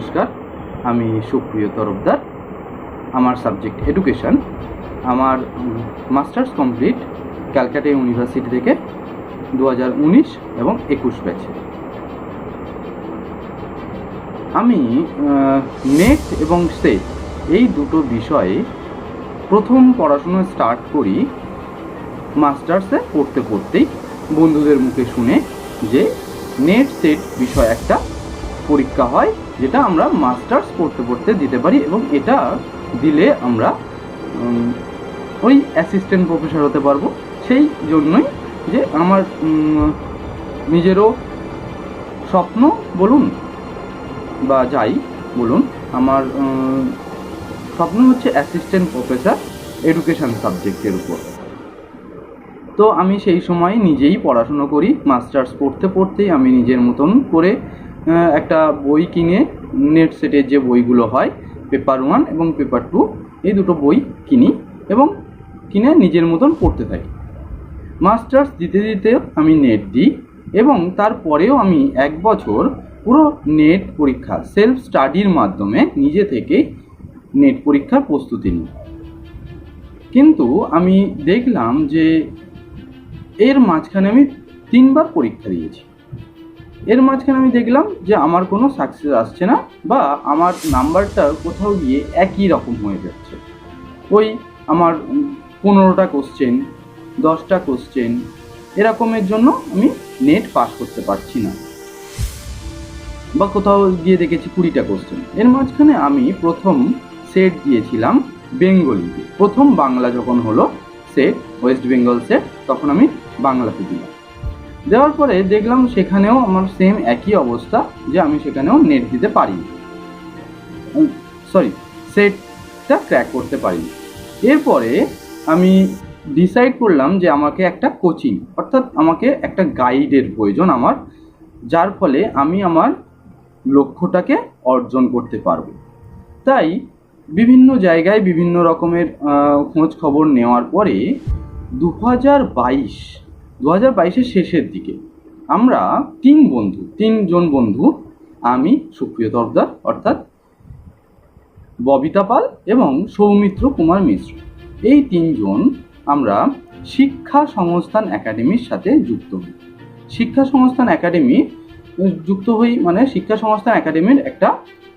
নমস্কার, আমি সুপ্রিয় তরফদার, আমার সাবজেক্ট এডুকেশন আমার মাস্টার্স কমপ্লিট ক্যালকাটা ইউনিভার্সিটি থেকে দু হাজার উনিশ এবং একুশ ব্যাচে। আমি নেট এবং সেট এই দুটো বিষয়ে প্রথম পড়াশুনো স্টার্ট করি মাস্টার্সে পড়তে পড়তেই। বন্ধুদের মুখে শুনে যে নেট সেট বিষয় একটা পরীক্ষা হয় যেটা আমরা মাস্টার্স পড়তে পড়তে দিতে পারি এবং এটা দিলে আমরা ওই অ্যাসিস্ট্যান্ট প্রফেসর হতে পারব। সেই জন্যই যে আমার নিজেরও স্বপ্ন বলুন বা যাই বলুন, আমার স্বপ্ন হচ্ছে অ্যাসিস্ট্যান্ট প্রফেসর এডুকেশন সাবজেক্টের উপর। তো আমি সেই সময় নিজেই পড়াশুনো করি মাস্টার্স পড়তে পড়তেই আমি নিজের মতন করে একটা বই কিনে নেট সেটের যে বইগুলো হয় পেপার ওয়ান এবং পেপার টু এই দুটো বই কিনি এবং কিনে নিজের মতন পড়তে থাকি। মাস্টার্স দিতে দিতে আমি নেট দিই এবং তারপরেও আমি এক বছর পুরো নেট পরীক্ষা সেলফ স্টাডির মাধ্যমে নিজে থেকেই নেট পরীক্ষার প্রস্তুতি নিই। কিন্তু আমি দেখলাম যে এর মাঝখানে আমি তিনবার পরীক্ষা দিয়েছি। এর মাঝখানে আমি দেখলাম যে আমার কোনো সাকসেস আসছে না বা আমার নাম্বারটা কোথাও গিয়ে একই রকম হয়ে যাচ্ছে। ওই আমার পনেরোটা কোশ্চেন দশটা কোশ্চেন এরকমের জন্য আমি নেট পাস করতে পারছি না। বা কোথাও গিয়ে দেখেছি কুড়িটা কোশ্চেন এর মাঝখানে আমি প্রথম সেট দিয়েছিলাম বেঙ্গলিতে প্রথম বাংলা যখন হলো সেট ওয়েস্ট বেঙ্গল সেট তখন আমি বাংলাতে দিলাম। দেওয়ার পরে দেখলাম সেখানেও আমার সেম একই অবস্থা যে আমি সেখানেও নেট দিতে পারি সরি সেটটা ক্র্যাক করতে পারি এরপরে আমি ডিসাইড করলাম যে আমাকে একটা কোচিং অর্থাৎ আমাকে একটা গাইডের প্রয়োজন আমার, যার ফলে আমি আমার লক্ষ্যটাকে অর্জন করতে পারব। তাই বিভিন্ন জায়গায় বিভিন্ন রকমের খোঁজ খবর নেওয়ার পরে দু হাজার বাইশ দু হাজার বাইশের শেষের দিকে আমরা তিন বন্ধু, তিনজন বন্ধু, আমি, সুপ্রিয় তরফদার অর্থাৎ ববিতা পাল এবং সৌমিত্র কুমার মিশ্র। এই তিনজন আমরা শিক্ষা সংস্থান একাডেমির সাথে যুক্ত হই। শিক্ষা সংস্থান একাডেমি, যুক্ত হই মানে শিক্ষা সংস্থান একাডেমির একটা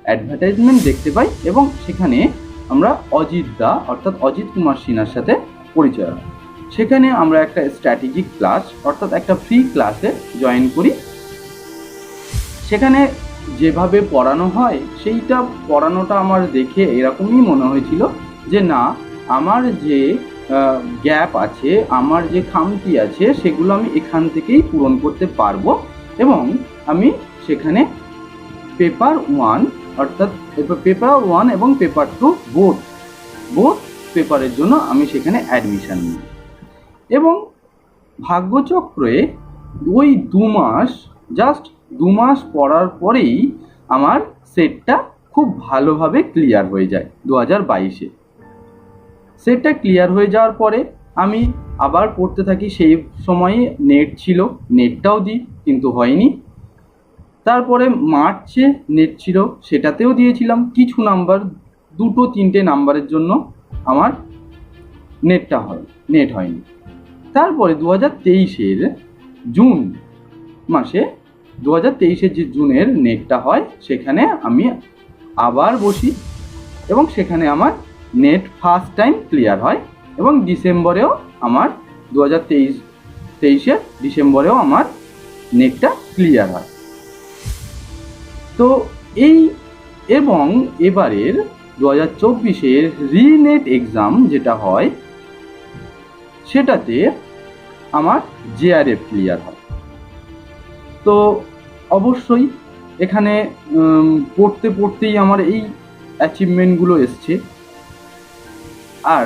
অ্যাডভার্টাইজমেন্ট দেখতে পাই এবং সেখানে আমরা অজিত দা, অর্থাৎ অজিত কুমার সিনহার সাথে পরিচয় হয়। সেখানে আমরা একটা স্ট্র্যাটেজিক ক্লাস অর্থাৎ একটা ফ্রি ক্লাসে জয়েন করি। সেখানে যেভাবে পড়ানো হয়, সেইটা পড়ানোটা আমার দেখে এরকমই মনে হয়েছিল যে, না, আমার যে গ্যাপ আছে, আমার যে খামতি আছে, সেগুলো আমি এখান থেকেই পূরণ করতে পারব। এবং আমি সেখানে পেপার ওয়ান অর্থাৎ পেপার ওয়ান এবং পেপার টু বোথ বোথ পেপারের জন্য আমি সেখানে অ্যাডমিশান নিই। এবং ভাগ্যচক্রে ওই দু মাস জাস্ট দু মাস পড়ার পরেই আমার সেটটা খুব ভালোভাবে ক্লিয়ার হয়ে যায় দু হাজার বাইশে। সেটটা ক্লিয়ার হয়ে যাওয়ার পরে আমি আবার পড়তে থাকি, সেই সময়ে নেট ছিল নেটটাও দিই, কিন্তু হয়নি। তারপরে মার্চে নেট ছিল, সেটাতেও দিয়েছিলাম। কিছু নাম্বার দুটো তিনটে নাম্বারের জন্য আমার নেটটা হয় নেট হয়নি। তারপরে দু হাজার তেইশের জুন মাসে দু হাজার তেইশের যে জুনের নেটটা হয়, সেখানে আমি আবার বসি এবং সেখানে আমার নেট ফার্স্ট টাইম ক্লিয়ার হয় এবং ডিসেম্বরেও আমার দু হাজার তেইশ তেইশের ডিসেম্বরেও আমার নেটটা ক্লিয়ার হয়। তো এই এবং এবারের দু হাজার চব্বিশের রিনেট এক্সাম যেটা হয় সেটাতে আমার জেআরএফ ক্লিয়ার হয় তো অবশ্যই এখানে পড়তে পড়তেই আমার এই অ্যাচিভমেন্টগুলো এসছে। আর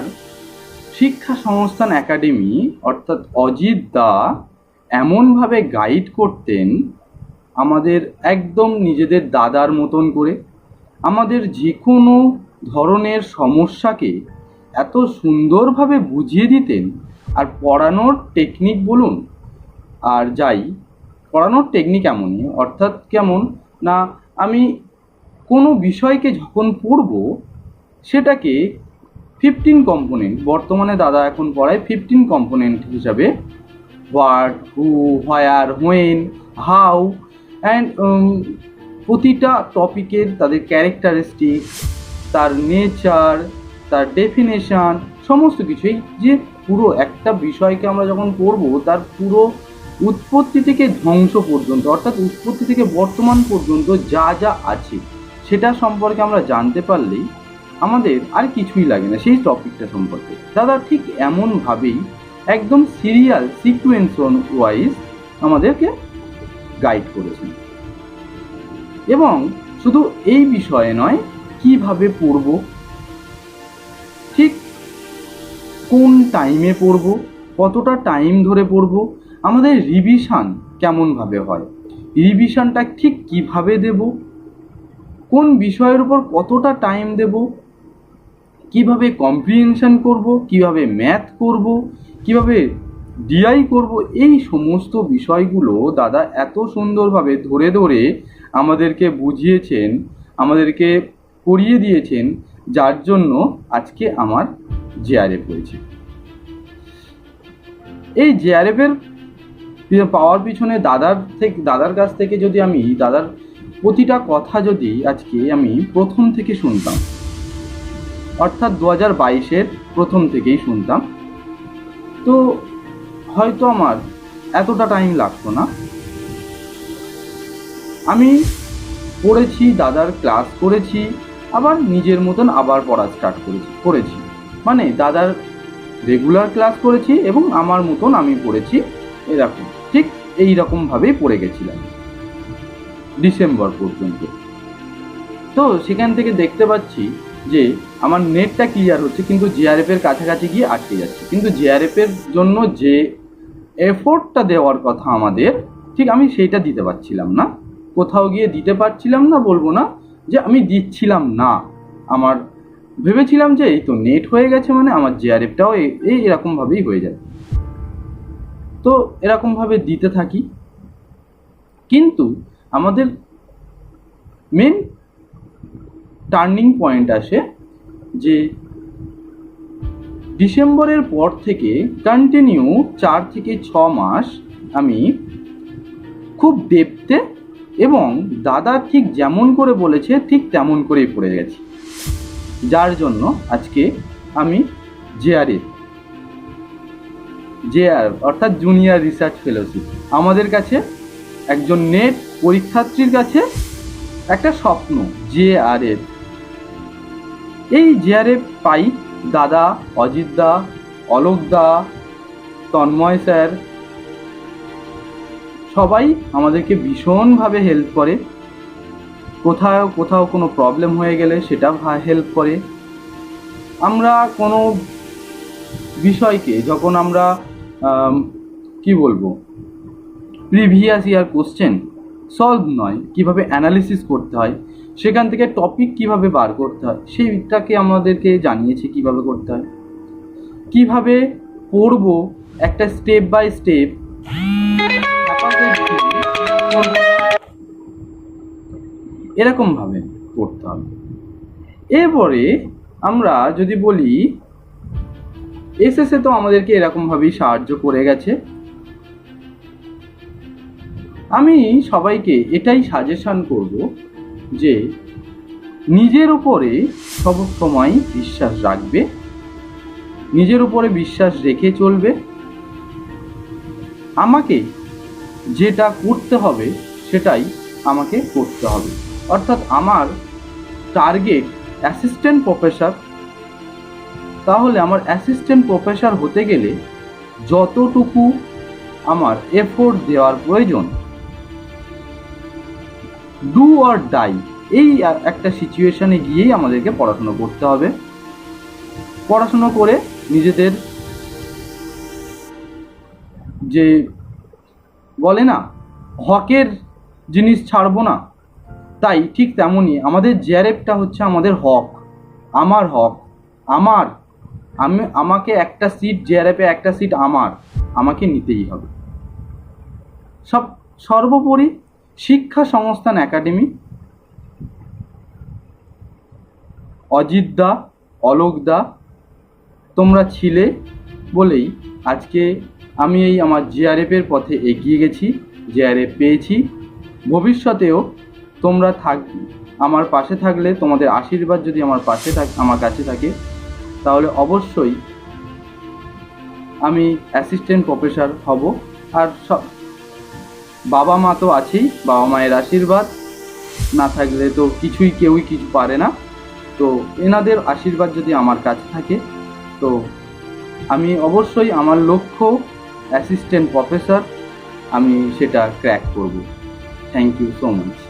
শিক্ষা সংস্থান একাডেমি অর্থাৎ অজিত দা এমনভাবে গাইড করতেন আমাদের একদম নিজেদের দাদার মতন করে। আমাদের যে কোনো ধরনের সমস্যাকে এত সুন্দরভাবে বুঝিয়ে দিতেন আর পড়ানোর টেকনিক বলুন, আর যাই, পড়ানোর টেকনিক এমনই অর্থাৎ কেমন না, আমি কোনো বিষয়কে যখন পড়ব, সেটাকে ফিফটিন কম্পোনেন্ট বর্তমানে দাদা এখন পড়ায় ফিফটিন কম্পোনেন্ট হিসাবে what who where when how and প্রতিটা টপিকের তাদের ক্যারেক্টারিস্টিক তার নেচার তার ডেফিনেশান সমস্ত কিছুই যে পুরো একটা বিষয়কে আমরা যখন পড়ব তার পুরো উৎপত্তি থেকে ধ্বংস পর্যন্ত, অর্থাৎ উৎপত্তি থেকে বর্তমান পর্যন্ত যা যা আছে, সেটা সম্পর্কে আমরা জানতে পারলেই আমাদের আর কিছুই লাগে না সেই টপিকটা সম্পর্কে। দাদা, ঠিক এমনভাবেই একদম সিরিয়াল সিকুয়েন্স ওয়াইজ আমাদেরকে গাইড করেছেন। এবং শুধু এই বিষয়ে নয়, কীভাবে পড়ব? ঠিক কোন টাইমে পড়ব, কতটা টাইম ধরে পড়ব, আমাদের রিভিশান কেমনভাবে হয় রিভিশানটা ঠিক কীভাবে দেব, কোন বিষয়ের উপর কতটা টাইম দেব, কীভাবে কম্প্রিহেনশন করব, কীভাবে ম্যাথ করব, কীভাবে ডিআই করব, এই সমস্ত বিষয়গুলো দাদা এত সুন্দরভাবে ধরে ধরে আমাদেরকে বুঝিয়েছেন, আমাদেরকে করিয়ে দিয়েছেন যার জন্য আজকে আমার জেআরএফ হয়েছে এই জেআরএফের পাওয়ার পিছনে দাদার থেকে দাদার কাছ থেকে যদি আমি, দাদার প্রতিটা কথা যদি আজকে আমি প্রথম থেকে শুনতাম, অর্থাৎ দু হাজার বাইশের প্রথম থেকেই শুনতাম, তো হয়তো আমার এতটা টাইম লাগতো না। আমি পড়েছি, দাদার ক্লাস করেছি আবার নিজের মতন আবার পড়া স্টার্ট করেছি করেছি। মানে দাদার রেগুলার ক্লাস করেছি এবং আমার মতন আমি পড়েছি, এরকম। ঠিক এই রকমভাবেই পড়ে গেছিলাম। ডিসেম্বর পর্যন্ত। তো সেখান থেকে দেখতে পাচ্ছি যে আমার নেটটা ক্লিয়ার হচ্ছে, কিন্তু জিআরএফ এর কাছাকাছি গিয়ে আটকে যাচ্ছে। কিন্তু জিআরএফ এর জন্য যে এফোর্টটা দেওয়ার কথা আমাদের, ঠিক আমি সেইটা দিতে পারছিলাম না। কোথাও গিয়ে দিতে পারছিলাম না, বলব না। যে আমি দিচ্ছিলাম না। আমার ভেবেছিলাম যে এই তো নেট হয়ে গেছে মানে আমার জিআরএফটাও এই এরকমভাবেই হয়ে যাবে তো এরকমভাবে দিতে থাকি। কিন্তু আমাদের মেন টার্নিং পয়েন্ট আসে যে ডিসেম্বরের পর থেকে কন্টিনিউ চার থেকে ছ মাস আমি খুব ডেপতে এবং দাদা ঠিক যেমন করে বলেছে, ঠিক তেমন করেই পড়ে গেছি। যার জন্য আজকে আমি জেআরএফ জেআর অর্থাৎ জুনিয়র রিসার্চ ফেলোশিপ, আমাদের কাছে একজন নেট পরীক্ষার্থীর কাছে একটা স্বপ্ন জেআরএফ এই জেআরএফ পাই দাদা অজিত দা, অলোক দা, তন্ময় স্যার সবাই আমাদেরকে ভীষণভাবে হেল্প করে। কোথাও কোথাও কোনো প্রবলেম হয়ে গেলে সেটা হেল্প করে। আমরা কোনো বিষয়কে যখন আমরা কি বলব প্রিভিয়াস ইয়ার কোশ্চেন সলভ নয়, কীভাবে অ্যানালিসিস করতে হয়, সেখান থেকে টপিক কীভাবে বার করতে হয়, সেইটাকে আমাদেরকে জানিয়েছে কীভাবে করতে হয়। কীভাবে পড়ব একটা স্টেপ বাই স্টেপ এরকমভাবে পড়তে হবে। এরপরে আমরা যদি বলি এসএসএ তো আমাদেরকে এরকমভাবেই সাহায্য করে গেছে। আমি সবাইকে এটাই সাজেশন করব যে, নিজের উপরে সব সময় বিশ্বাস রাখবে, নিজের উপরে বিশ্বাস রেখে চলবে। আমাকে যেটা করতে হবে সেটাই আমাকে করতে হবে। অর্থাৎ আমার টার্গেট অ্যাসিস্ট্যান্ট প্রফেসর তাহলে আমার অ্যাসিস্ট্যান্ট প্রফেসর হতে গেলে যতটুকু আমার এফোর্ট দেওয়ার প্রয়োজন ডু অর ডাই এই একটা সিচুয়েশানে গিয়েই আমাদেরকে পড়াশুনো করতে হবে। পড়াশুনো করে নিজেদের যে বলে না, হকের জিনিস ছাড়বো না। তাই ঠিক তেমনই আমাদের জেআরএফটা হচ্ছে আমাদের হক, আমার হক, আমার। আমি, আমাকে একটা সিট জেআরএফে একটা সিট আমার, আমাকে নিতেই হবে। সব, সর্বোপরি শিক্ষা সংস্থান একাডেমি, অজিত দা, অলোক দা, তোমরা ছিলে বলেই আজকে আমি এই আমার জিআরএফের পথে এগিয়ে গেছি জিআরএফ পেয়েছি। ভবিষ্যতেও তোমরা থাক, আমার পাশে থাকলে তোমাদের আশীর্বাদ যদি আমার পাশে থাক, আমার কাছে থাকে, তাহলে অবশ্যই আমি অ্যাসিস্ট্যান্ট প্রফেসর হব। আর সব, বাবা মা তো আছেই, বাবা মায়ের আশীর্বাদ। না থাকলে তো কিছুই কেউই কিছু পারে না। তো এনাদের আশীর্বাদ যদি আমার কাছে থাকে, তো আমি অবশ্যই আমার লক্ষ্য অ্যাসিস্ট্যান্ট প্রফেসর আমি সেটা ক্র্যাক করব। Thank you so much